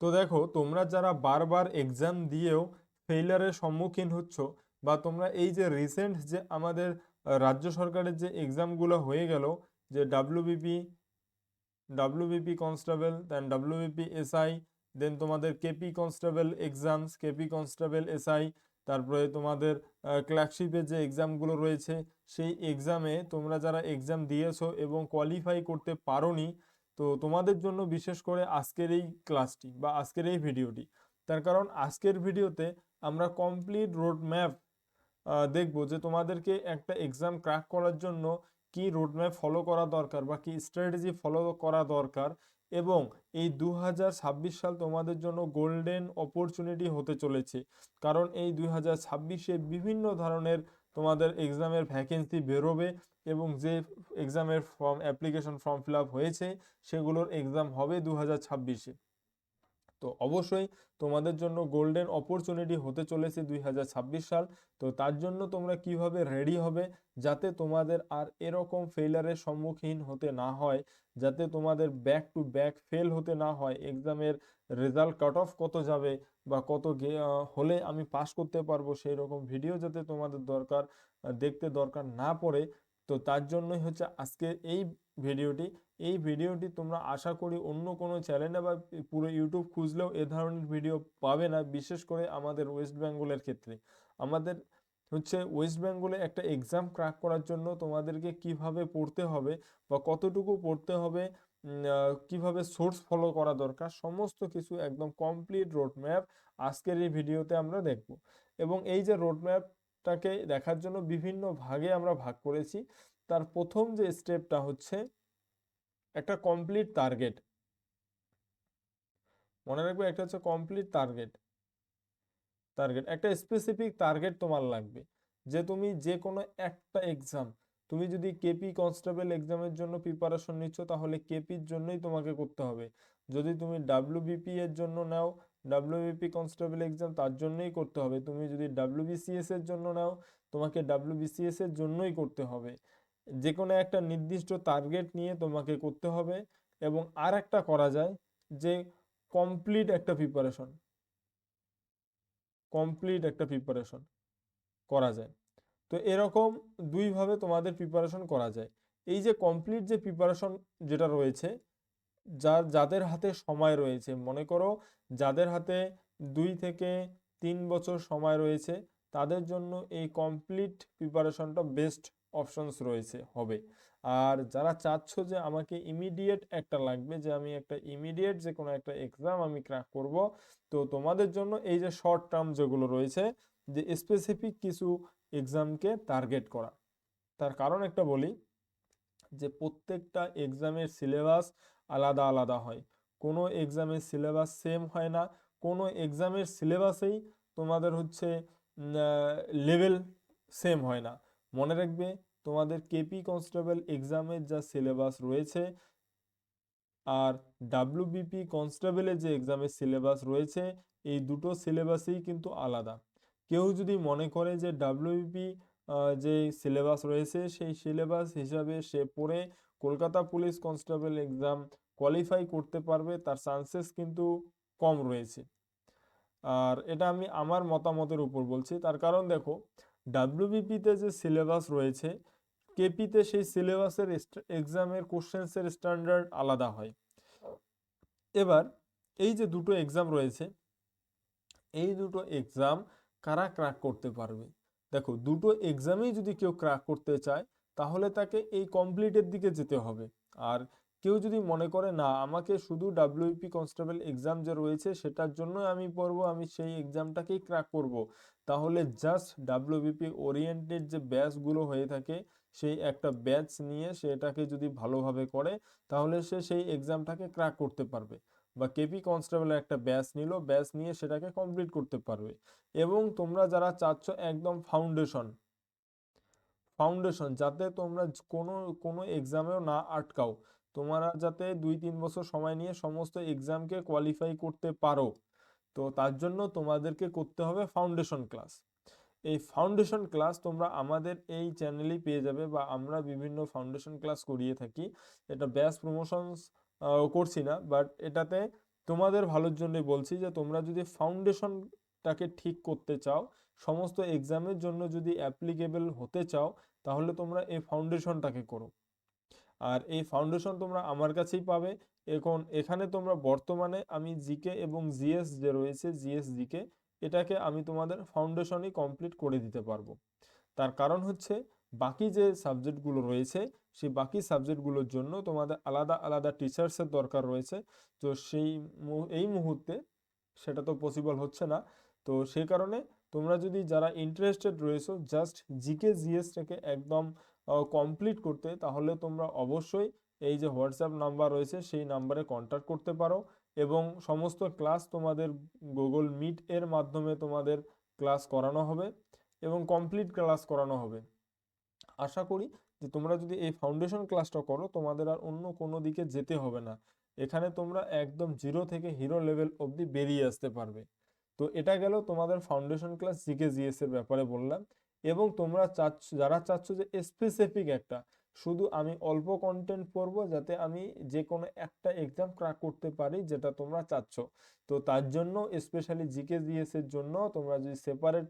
তো দেখো, তোমরা যারা বারবার এক্সাম দিয়েও ফেইলারের সম্মুখীন হচ্ছ বা তোমরা এই যে রিসেন্ট যে আমাদের রাজ্য সরকারের যে এক্সামগুলো হয়ে গেল, যে WBP WBP constable then WBP SI then তোমাদের KP constable exams KP constable SI তারপরে তোমাদের ক্লার্কশিপের যে এক্সামগুলো রয়েছে, সেই এক্সামে তোমরা যারা এক্সাম দিয়েছ এবং কোয়ালিফাই করতে পারোনি তো তোমাদের জন্য বিশেষ করে আজকের এই ক্লাসটি বা আজকের এই ভিডিওটি। তার কারণ আজকের ভিডিওতে আমরা কমপ্লিট রোড ম্যাপ দেখব যে তোমাদেরকে একটা এক্সাম ক্র্যাক করার জন্য কি রোড ম্যাপ ফলো করা দরকার বা কি স্ট্র্যাটেজি ফলো করা দরকার এবং এই দু হাজার ছাব্বিশ সাল তোমাদের জন্য গোল্ডেন অপরচুনিটি হতে চলেছে। কারণ এই দুই হাজার বিভিন্ন ধরনের তোমাদের এক্সামের ভ্যাকেন্সি বেরোবে এবং যে এক্সামের ফর্ম অ্যাপ্লিকেশন ফর্ম ফিল হয়েছে, সেগুলোর এক্সাম হবে দু হাজার ছাব্বিশে। তো অবশ্যই তোমাদের জন্য গোল্ডেন অপরচুনিটি হতে চলেছে দুই হাজার ছাব্বিশ সাল। তো তার জন্য তোমরা কীভাবে রেডি হবে যাতে তোমাদের আর এরকম ফেইলারের সম্মুখীন হতে না হয়, যাতে তোমাদের ব্যাক টু ব্যাক ফেল হতে না হয় এক্সামের রেজাল্ট কাট অফ কত যাবে বা কত হলে আমি পাস করতে পারব, সেই রকম ভিডিও যাতে তোমাদের দরকার দেখতে দরকার না পড়ে তো তার জন্যই হচ্ছে আজকে এই ভিডিওটি। এই ভিডিওটি তোমরা আশা করি অন্য কোনো চ্যানেলে বা পুরো ইউটিউব খুঁজলেও এ ধরনের ভিডিও পাবে না, বিশেষ করে আমাদের ওয়েস্ট বেঙ্গলের ক্ষেত্রে। আমাদের হচ্ছে ওয়েস্ট বেঙ্গলে একটা এক্সাম ক্র্যাক করার জন্য তোমাদেরকে কীভাবে পড়তে হবে বা কতটুকু পড়তে হবে কীভাবে সোর্স ফলো করা দরকার, সমস্ত কিছু একদম কমপ্লিট রোড ম্যাপ আজকের এই ভিডিওতে আমরা দেখব। এবং এই যে রোড ম্যাপটাকে দেখার জন্য বিভিন্ন ভাগে আমরা ভাগ করেছি। তার প্রথম যে স্টেপটা হচ্ছে একটা কমপ্লিট টার্গেট মনে রাখবে একটা হচ্ছে কমপ্লিট টার্গেট টার্গেট একটা স্পেসিফিক টার্গেট তোমার লাগবে। যে তুমি যে কোনো একটা এক্সাম তুমি যদি কেপি কনস্টেবল এক্সামের জন্য প্রিপারেশন নিচ্ছ, তাহলে কেপির জন্যই তোমাকে করতে হবে। যদি তুমি ডাব্লিউবিপি এর জন্য নাও ডাব্লিউবিপি কনস্টেবল এক্সাম তার জন্যই করতে হবে। তুমি যদি ডাব্লিউবিসিএস এর জন্য নাও, তোমাকে ডাব্লিউবিসিএস এর জন্যই করতে হবে। যে কোনো একটা নির্দিষ্ট টার্গেট নিয়ে তোমাকে করতে হবে এবং আর একটা করা যায় যে কমপ্লিট একটা প্রিপারেশন কমপ্লিট একটা প্রিপারেশন করা যায়। তো এরকম দুইভাবে তোমাদের প্রিপারেশন করা যায়। এই যে কমপ্লিট যে প্রিপারেশন যেটা রয়েছে যার, যাদের হাতে সময় রয়েছে। মনে করো যাদের হাতে দুই থেকে তিন বছর সময় রয়েছে, তাদের জন্য এই কমপ্লিট প্রিপারেশনটা বেস্ট অপশনস রয়েছে, হবে। আর যারা চাচ্ছ যে আমাকে ইমিডিয়েট একটা লাগবে, যে আমি একটা ইমিডিয়েট যে কোনো একটা এক্সাম আমি ক্র্যাক করব, তো তোমাদের জন্য এই যে শর্ট টার্ম যেগুলো রয়েছে, যে স্পেসিফিক কিছু এক্সামকে টার্গেট করা। তার কারণ একটা বলি, যে প্রত্যেকটা এক্সামের সিলেবাস আলাদা আলাদা হয়। কোনো এক্সামের সিলেবাস সেম হয় না। কোনো এক্সামের সিলেবাসেই তোমাদের হচ্ছে লেভেল সেম হয় না। মনে রাখবে, তোমাদের কেপি কনস্টেবল এক্সামের যা সিলেবাস রয়েছে, আর ডাব্লিউবিপি কনস্টেবলের যে এক্সামের সিলেবাস রয়েছে, এই দুটো সিলেবাসেই কিন্তু আলাদা। কেউ যদি মনে করে যে ডাব্লিউবিপি যে সিলেবাস রয়েছে, সেই সিলেবাস হিসাবে সে পড়ে Kolkata police constable exam qualify করতে পারবে, তার চান্সেস কিন্তু কম রয়েছে। আর এটা আমি আমার মতামতের উপর বলছি, তার কারণ দেখো ডাব্লিউবিপিতে যে সিলেবাস রয়েছে কেপিতে সেই সিলেবাসের এক্সামের কোশ্চেন্সের স্ট্যান্ডার্ড আলাদা হয়। এবার, এই যে দুটো এক্সাম রয়েছে, এই দুটো এক্সাম কারা ক্র্যাক করতে পারবে? দেখো, দুটো এক্সামেই যদি কেউ ক্র্যাক করতে চায়, তাহলে তাকে এই কমপ্লিটের দিকে যেতে হবে। আর কেউ যদি মনে করে, না, আমাকে শুধু ডাব্লিউপি কনস্টেবল এক্সাম যে রয়েছে, সেটার জন্য আমি পড়ব, আমি সেই এক্সামটাকেই ক্র্যাক করব, তাহলে জাস্ট ডাব্লিউবিপি ওরিয়েন্টেড যে ব্যাচগুলো হয়ে থাকে সেই একটা ব্যাচ নিয়ে সেটাকে যদি ভালোভাবে করে, তাহলে সে সেই এক্সামটাকে ক্র্যাক করতে পারবে। বা কেপি কনস্টেবলের একটা ব্যাচ নিল ব্যাচ নিয়ে সেটাকে কমপ্লিট করতে পারবে। এবং তোমরা যারা চাচ্ছ একদম ফাউন্ডেশন ফাউন্ডেশন যাতে তোমরা কোনো কোনো এক্সামেও না আটকাও, তোমরা যাতে দুই তিন বছর সময় নিয়ে সমস্ত এক্সামকে কোয়ালিফাই করতে পারো, তো তার জন্য তোমাদেরকে করতে হবে ফাউন্ডেশন ক্লাস এই ফাউন্ডেশন ক্লাস তোমরা আমাদের এই চ্যানেলেই পেয়ে যাবে বা আমরা বিভিন্ন ফাউন্ডেশন ক্লাস করিয়ে থাকি। এটা ব্যাস প্রমোশনস করছি না বাট এটাতে তোমাদের ভালোর জন্যই বলছি যে তোমরা যদি ফাউন্ডেশনটাকে ঠিক করতে চাও, সমস্ত এক্সামের জন্য যদি অ্যাপ্লিকেবল হতে চাও, তাহলে তোমরা এই ফাউন্ডেশনটাকে করো। আর এই ফাউন্ডেশন তোমরা আমার কাছেই পাবে। এখন এখানে তোমরা বর্তমানে আমি জিকে এবং জিএস যে রয়েছে জিএস জিকে এটাকে আমি তোমাদের ফাউন্ডেশনই কমপ্লিট করে দিতে পারব। তার কারণ হচ্ছে বাকি যে সাবজেক্টগুলো রয়েছে, সেই বাকি সাবজেক্টগুলোর জন্য তোমাদের আলাদা আলাদা টিচার্সের দরকার রয়েছে। তো সেই এই মুহূর্তে সেটা তো পসিবল হচ্ছে না। তো সেই কারণে তোমরা যদি যারা ইন্টারেস্টেড রয়েছো জাস্ট জিকে জিএসটাকে একদম কমপ্লিট করতে, তাহলে তোমরা অবশ্যই এই যে হোয়াটসঅ্যাপ নাম্বার রয়েছে, সেই নাম্বারে কন্ট্যাক্ট করতে পারো এবং সমস্ত ক্লাস তোমাদের গুগল মিট এর মাধ্যমে তোমাদের ক্লাস করানো হবে এবং কমপ্লিট ক্লাস করানো হবে। আশা করি যে তোমরা যদি এই ফাউন্ডেশন ক্লাসটা করো, তোমাদের আর অন্য কোনো দিকে যেতে হবে না। এখানে তোমরা একদম জিরো থেকে হিরো লেভেল অবধি বেরিয়ে আসতে পারবে। তো এটা গেল তোমাদের ফাউন্ডেশন ক্লাস জিকে জিএস এর ব্যাপারে বললাম। এবং তোমরা চাচ্ছ, যারা চাচ্ছ যে স্পেসিফিক একটা, শুধু আমি অল্প কন্টেন্ট পড়ব যাতে আমি যে কোনো একটা এক্সাম ক্র্যাক করতে পারি যেটা তোমরা চাচ্ছ। তো তার জন্য স্পেশালি জিকে জিএস এর জন্য তোমরা যদি সেপারেট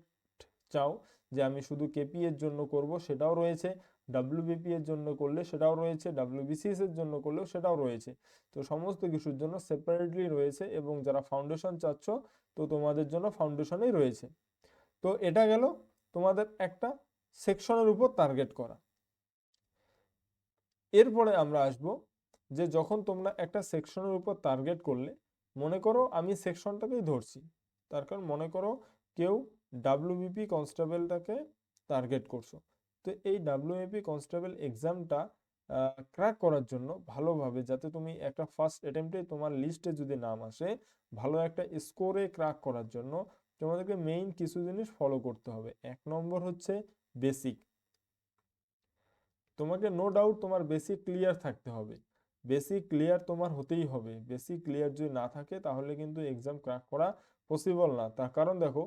চাও যে আমি শুধু কেপি এর জন্য করব, সেটাও রয়েছে। ডাব্লিউবিপি এর জন্য করলে সেটাও রয়েছে। ডাব্লিউবিসিএস এর জন্য করলেও সেটাও রয়েছে। তো সমস্ত কিছুর জন্য সেপারেটলি রয়েছে এবং যারা ফাউন্ডেশন চাচ্ছ, তো তোমাদের জন্য ফাউন্ডেশনেই রয়েছে। তো এটা গেল তোমাদের একটা সেকশনের উপর টার্গেট করা। এরপরে আমরা আসব যে যখন তোমরা একটা সেকশনের উপর টার্গেট করলে, মনে করো আমি সেকশনটাকেই ধরছি। তার কারণ মনে করো কেউ ডাব্লিউবিপি কনস্টেবলটাকে টার্গেট করছ। তো এই ডাব্লিউবিপি কনস্টেবল এক্সামটা ক্র্যাক করার জন্য ভালোভাবে যাতে তুমি একটা ফার্স্ট অ্যাটেম্পটে তোমার লিস্টে যদি নাম আসে, ভালো একটা স্কোরে ক্র্যাক করার জন্য তোমাদেরকে মেইন কিছু জিনিস ফলো করতে হবে। এক নম্বর হচ্ছে বেসিক তোমাকে নো ডাউট তোমার বেসিক ক্লিয়ার থাকতে হবে। বেসিক ক্লিয়ার তোমার হতেই হবে। বেসিক ক্লিয়ার যদি না থাকে, তাহলে কিন্তু এক্সাম ক্র্যাক করা পসিবল না। তার কারণ দেখো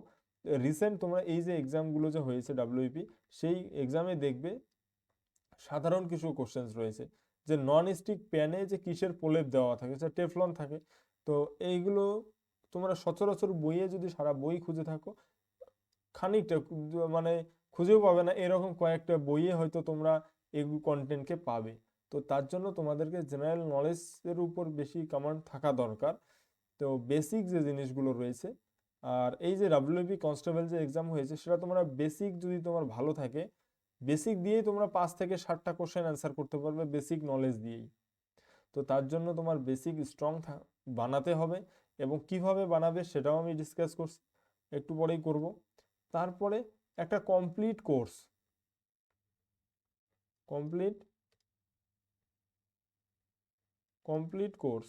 রিসেন্ট তোমরা এই যে এক্সামগুলো যে হয়েছে ডাব্লিউপি সেই এক্সামে দেখবে সাধারণ কিছু কোশ্চেন্স রয়েছে। যে নন স্টিক প্যানে যে কিসের প্রলেপ দেওয়া থাকে, সেটা টেফলন থাকে। তো এইগুলো তোমরা সচরাচর বইয়ে যদি সারা বই খুঁজে থাকো, খানিকটা মানে খুঁজেও পাবে না। এরকম কয়েকটা বইয়ে হয়তো তোমরা এই কন্টেন্টকে পাবে। তো তার জন্য তোমাদেরকে জেনারেল নলেজের উপর বেশি কমান্ড থাকা দরকার। তো বেসিক যে জিনিসগুলো রয়েছে আর এই যে ডাব্লিউপি কনস্টেবল যে এক্সাম হয়েছে, সেটা তোমরা বেসিক যদি তোমার ভালো থাকে বেসিক দিয়েই তোমরা পাঁচ থেকে ষাটটা কোশ্চেন অ্যান্সার করতে পারবে বেসিক নলেজ দিয়েই। তো তার জন্য তোমার বেসিক স্ট্রং বানাতে হবে এবং কীভাবে বানাবে সেটাও আমি ডিসকাস করছি, একটু পরেই করব। তারপরে একটা complete course complete complete course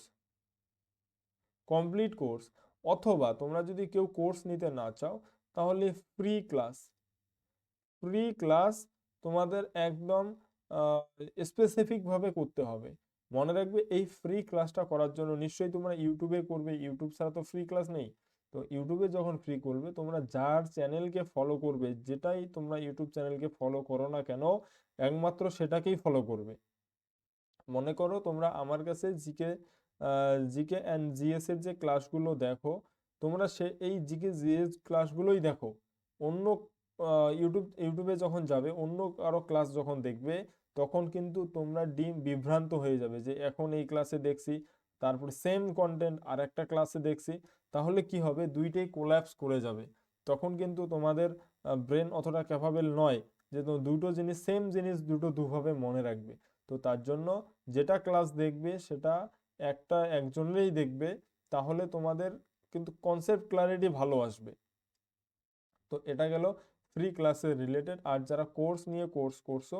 complete course অথবা তোমরা যদি কেউ কোর্স নিতে না চাও, তাহলে ফ্রি ক্লাস ফ্রি ক্লাস তোমাদের একদম স্পেসিফিকভাবে করতে হবে। মনে রাখবে এই ফ্রি ক্লাসটা করার জন্য নিশ্চয়ই তোমরা ইউটিউবে করবে। ইউটিউব ছাড়া তো ফ্রি ক্লাস নেই। তো ইউটিউবে যখন ফ্রি করবে, তোমরা যার চ্যানেলকে ফলো করবে, যেটাই তোমরা ইউটিউব চ্যানেলকে ফলো করো না কেন, একমাত্র সেটাকেই ফলো করবে। মনে করো তোমরা আমার কাছে জিকে জিকে অ্যান্ড জিএস এর যে ক্লাসগুলো দেখো, তোমরা সে, এই জিকে, জিএস ক্লাসগুলোই দেখো। অন্য ইউটিউব, ইউটিউবে যখন যাবে, অন্য কারও ক্লাস যখন দেখবে, তখন কিন্তু তোমরা ডিম বিভ্রান্ত হয়ে যাবে যে এখন এই ক্লাসে দেখছি, তারপরে সেম কন্টেন্ট আর একটা ক্লাসে দেখছি, তাহলে কি হবে? দুইটাই কোল্যাপস করে যাবে। তখন কিন্তু তোমাদের ব্রেন অতটা ক্যাপাবেল নয় যে দুটো জিনিস সেম জিনিস দুটো দুভাবে মনে রাখবে। তো তার জন্য যেটা ক্লাস দেখবে, সেটা একটা একজনেরই দেখবে, তাহলে তোমাদের কিন্তু কনসেপ্ট ক্লারিটি ভালো আসবে। তো এটা গেল ফ্রি ক্লাসের রিলেটেড আর যারা কোর্স নিয়ে কোর্স করছ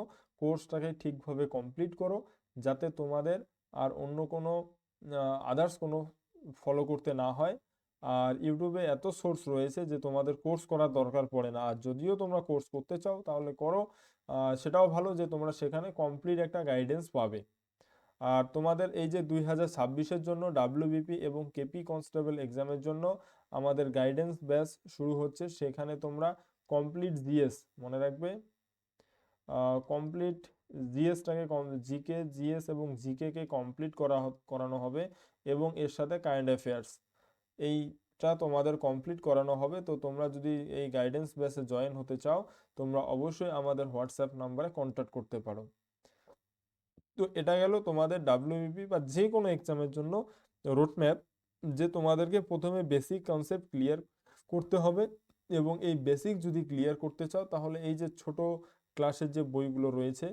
কোর্সটাকে ঠিকভাবে কমপ্লিট করো, যাতে তোমাদের আর অন্য কোনো আদার্স কোনো ফলো করতে না হয়। আর ইউটিউবে এত সোর্স রয়েছে যে তোমাদের কোর্স করার দরকার পড়ে না। আর যদিও তোমরা কোর্স করতে চাও, তাহলে করো। সেটাও ভালো যে তোমরা সেখানে কমপ্লিট একটা গাইডেন্স পাবে। আর তোমাদের এই যে দুই হাজার ছাব্বিশের জন্য ডাব্লিউবিপি এবং কেপি কনস্টেবল এক্সামের জন্য আমাদের গাইডেন্স ব্যাচ শুরু হচ্ছে, সেখানে তোমরা কমপ্লিট জিএস মনে রাখবে? কমপ্লিট জিএসটাকে জিকে জিএস এবং জিকে কে কমপ্লিট করা করানো হবে এবং এর সাথে কারেন্ট অ্যাফেয়ার্স এইটা তোমাদের কমপ্লিট করানো হবে, তো তোমরা যদি এই গাইডেন্স ব্যাচে জয়েন হতে চাও, তোমরা অবশ্যই আমাদের হোয়াটসঅ্যাপ নাম্বারে কন্ট্যাক্ট করতে পারো। তো এটা গেল তোমাদের ডাব্লিউবিপি বা যে কোনো এক্সামের জন্য রোডম্যাপ যে তোমাদেরকে প্রথমে বেসিক কনসেপ্ট ক্লিয়ার করতে হবে এবং এই বেসিক যদি ক্লিয়ার করতে চাও তাহলে এই যে ছোট ক্লাসের যে বইগুলো রয়েছে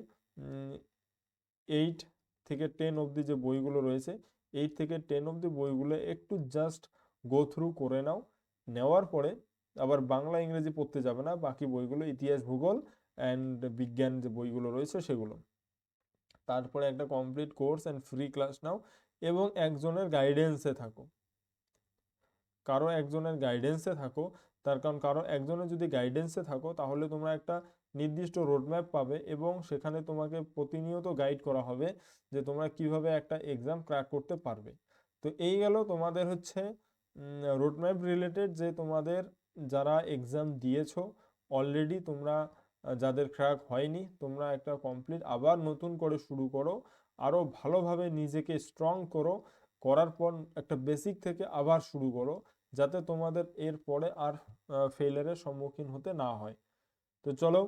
এইট থেকে টেন অবধি যে বইগুলো রয়েছে এইট থেকে টেন অবধি বইগুলো একটু জাস্ট গো থ্রু করে নাও। নেওয়ার পরে আবার বাংলা, ইংরেজি পড়তে যাবে না, বাকি বইগুলো ইতিহাস, ভূগোল অ্যান্ড বিজ্ঞান যে বইগুলো রয়েছে সেগুলো। তারপরে একটা complete course and free class now এবং একজনের গাইডেন্সে থাকো। কারও একজনের গাইডেন্সে থাকো, তার কারণ কারও একজনের যদি গাইডেন্সে থাকো, তাহলে তোমরা একটা নির্দিষ্ট রোডম্যাপ পাবে এবং সেখানে তোমাকে প্রতিনিয়ত গাইড করা হবে যে তোমরা কীভাবে একটা এক্সাম ক্র্যাক করতে পারবে। তো এই গেল তোমাদের হচ্ছে রোডম্যাপ রিলেটেড যে তোমাদের যারা এক্সাম দিয়েছ অলরেডি তোমরা যাদের ক্র্যাক হয়নি, তোমরা একটা কমপ্লিট আবার নতুন করে শুরু করো। আরও ভালোভাবে নিজেকে স্ট্রং করো। করার পর একটা বেসিক থেকে আবার শুরু করো, যাতে তোমাদের এর পরে আর ফেইলারের সম্মুখীন হতে না হয়। তো চলো,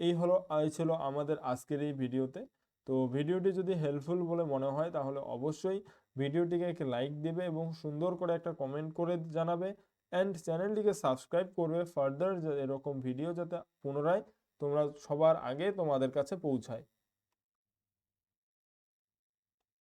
এই হলো, এই ছিল আমাদের আজকের এই ভিডিওতে। তো ভিডিওটি যদি হেল্পফুল বলে মনে হয়, তাহলে অবশ্যই ভিডিওটিকে একটা লাইক দেবে এবং সুন্দর করে একটা কমেন্ট করে জানাবে। অ্যান্ড চ্যানেলটিকে সাবস্ক্রাইব করবে ফার্দার এরকম ভিডিও যাতে পুনরায় তোমরা সবার আগে তোমাদের কাছে পৌঁছায়।